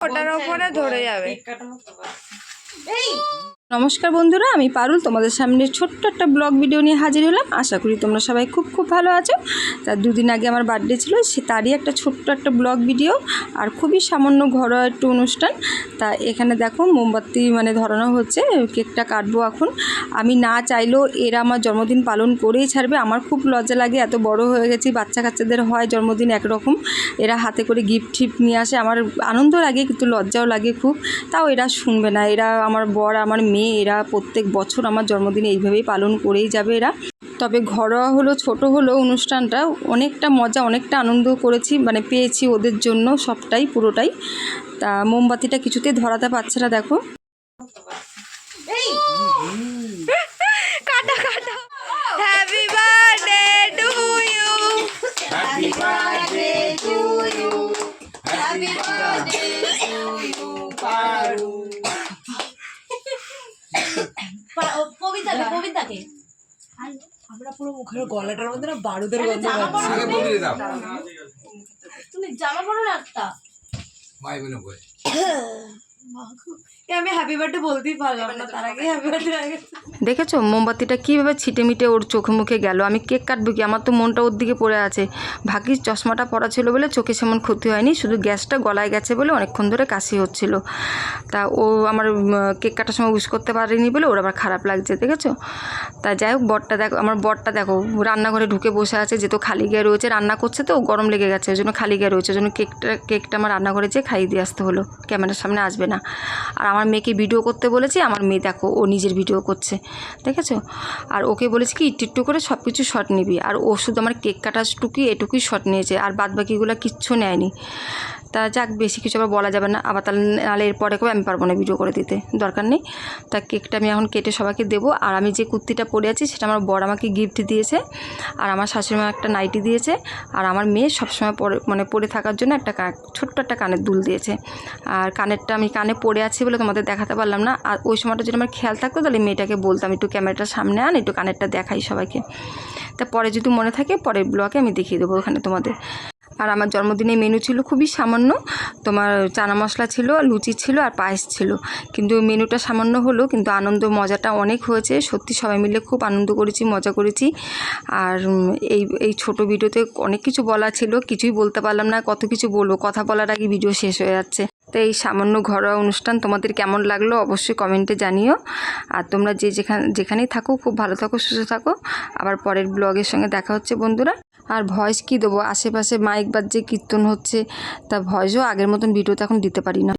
ওটার ওপরে ধরে যাবে। এই! নমস্কার বন্ধুরা, আমি পারুল। তোমাদের সামনে ছোট্ট একটা ব্লগ ভিডিও নিয়ে হাজির হলাম। আশা করি তোমরা সবাই খুব খুব ভালো আছো। তা দুদিন আগে আমার বার্থডে ছিল, সে তারই একটা ছোট্ট একটা ব্লগ ভিডিও আর খুবই সামান্য ঘরোয়া একটু অনুষ্ঠান। তা এখানে দেখো, মোমবাতি মানে ধরানো হচ্ছে, কেকটা কাটবো এখন। আমি না চাইলেও এরা আমার জন্মদিন পালন করেই ছাড়বে। আমার খুব লজ্জা লাগে, এত বড় হয়ে গেছি বাচ্চা কাচ্চাদের হয় জন্মদিন একরকম। এরা হাতে করে গিফট টিফট নিয়ে আসে, আমার আনন্দ লাগে, কিন্তু লজ্জাও লাগে খুব। তাও এরা শুনবে না, এরা আমার বর, আমার মেয়ে এরা প্রত্যেক বছর আমার জন্মদিনে এইভাবেই পালন করেই যাবে এরা। তবে ঘরোয়া হলো, ছোট হলো অনুষ্ঠানটা, অনেকটা মজা, অনেকটা আনন্দ করেছি মানে পেয়েছি ওদের জন্য সবটাই, পুরোটাই। তা মোমবাতিটা কিছুতেই ধরাতে পারছে না, দেখো। পুরো মুখের গলাটার মধ্যে না বারুদের গন্ধ তুমি। জামা পড়ো না একটা। মাই বলে বল আমি হ্যাপি বার্থডে বলতেই পারলাম না তার আগে হ্যাপি বার্থডে আগে। দেখেছ মোমবাতিটা কীভাবে ছিটে মিটে ওর চোখে মুখে গেল? আমি কেক কাটবো কি? আমার তো মনটা ওর দিকে পড়ে আছে। ভাগ্যিস চশমাটা পরা ছিল বলে চোখে সেমন ক্ষতি হয়নি শুধু গ্যাসটা গলায় গেছে বলে অনেকক্ষণ ধরে কাশি হচ্ছিল। তা ও আমার কেক কাটার সময় উইশ করতে পারেনি বলে ওর আবার খারাপ লাগছে দেখেছ? তা যাই হোক বরটা দেখো আমার বরটা দেখো রান্নাঘরে ঢুকে বসে আছে যেহেতু খালি গিয়ে রয়েছে রান্না করছে তো গরম লেগে গেছে ওই জন্য খালি গিয়ে রয়েছে ওই জন্য কেকটা কেকটা আমার রান্নাঘরে যেয়ে খাইয়ে দিয়ে আসতে হলো। ক্যামেরার সামনে আসবে না। আর আমার মেয়েকে ভিডিও করতে বলেছি, আমার মেয়ে দেখো, ও নিজের ভিডিও করছে, দেখেছ? আর ওকে বলেছি কি, একটু একটু করে সব কিছু শট নিবি। আর ও শুধু আমার কেক কাটাটুকুই এটুকুই শট নিয়েছে, আর বাদবাকিগুলো কিচ্ছু নেয়নি। তা যাক, বেশি কিছু আবার বলা যাবে না। আবার তাহলে নাহলে এরপরে করে আমি পারব না ভিডিও করে দিতে? দরকার নেই। তা কেকটা আমি এখন কেটে সবাইকে দেবো। আর আমি যে কুর্তিটা পরে আছি, সেটা আমার বর আমাকে গিফট দিয়েছে। আর আমার শাশুড়িমা একটা নাইটি দিয়েছে। আর আমার মেয়ে সবসময় পরে মানে পরে থাকার জন্য একটা ছোট্ট একটা কানের দুল দিয়েছে। আর কানেরটা আমি কানে পরে আছি বলে তোমাদের দেখাতে পারলাম না। আর ওই সময়টা যদি আমার খেয়াল থাকতো, তাহলে মেয়েটাকে বলতাম, একটু ক্যামেরাটা সামনে আন, একটু কানেরটা দেখাই সবাইকে। তা পরে যদি মনে থাকে, পরের ব্লগে আমি দেখিয়ে দেবো ওখানে তোমাদের। আর আমার জন্মদিনে মেনু ছিল খুবই সামান্য। তোমার চানা মশলা ছিল, লুচি ছিল আর পায়েস ছিল। কিন্তু মেনুটা সামান্য হলো, কিন্তু আনন্দ মজাটা অনেক হয়েছে। সত্যি সবাই মিলে খুব আনন্দ করেছি, মজা করেছি। আর এই এই ছোট ভিডিওতে অনেক কিছু বলা ছিল, কিছুই বলতে পারলাম না, কত কিছু বলব, কথা বলার আগে ভিডিও শেষ হয়ে যাচ্ছে। তো এই সামান্য ঘরোয়া অনুষ্ঠান তোমাদের কেমন লাগল অবশ্যই কমেন্টে জানিও। আর তোমরা যে যেখানে, যেখানেই থাকো, খুব ভালো থাকো, সুস্থ থাকো। আবার পরের ব্লগের সঙ্গে দেখা হচ্ছে, বন্ধুরা। আর ভয়েস কি দেবো? আশেপাশে মাইক বাজছে, কীর্তন হচ্ছে, তা ভয়েসও আগের মতন ভিডিওতে এখন দিতে পারি না।